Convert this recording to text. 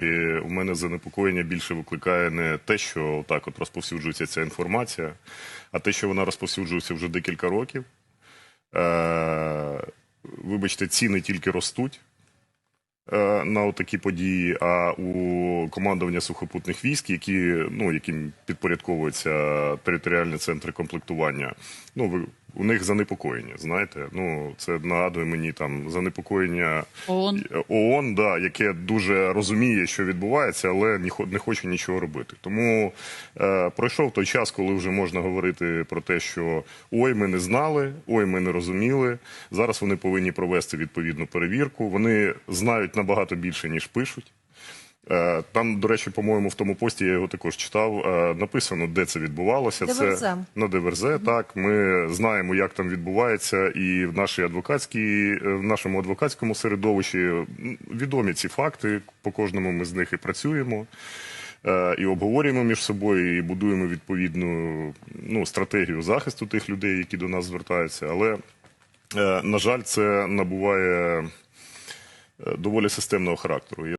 І у мене занепокоєння більше викликає не те, що так от розповсюджується ця інформація, а те, що вона розповсюджується вже декілька років. Е, вибачте, ціни тільки ростуть е, на такі події. А у командування сухопутних військ, які ну яким підпорядковуються територіальні центри комплектування, ну ви у них занепокоєння. Знаєте, ну це нагадує мені там занепокоєння ООН. ООН, да, яке дуже розуміє, що відбувається, але не хоче нічого робити. Тому е, пройшов той час, коли вже можна говорити про те, що ой, ми не знали, ой, ми не розуміли. Зараз вони повинні провести відповідну перевірку. Вони знають набагато більше ніж пишуть. Е, Там, до речі, по-моєму, в тому пості я його також читав. е, Написано, де це відбувалося. Диверзе. Це на Диверзе. Так, ми знаємо, як там відбувається, і в нашій адвокатській, е, в нашому адвокатському середовищі відомі ці факти. По кожному ми з них і працюємо. І обговорюємо між собою, і будуємо відповідну ну, стратегію захисту тих людей, які до нас звертаються. Але, на жаль, це набуває доволі системного характеру.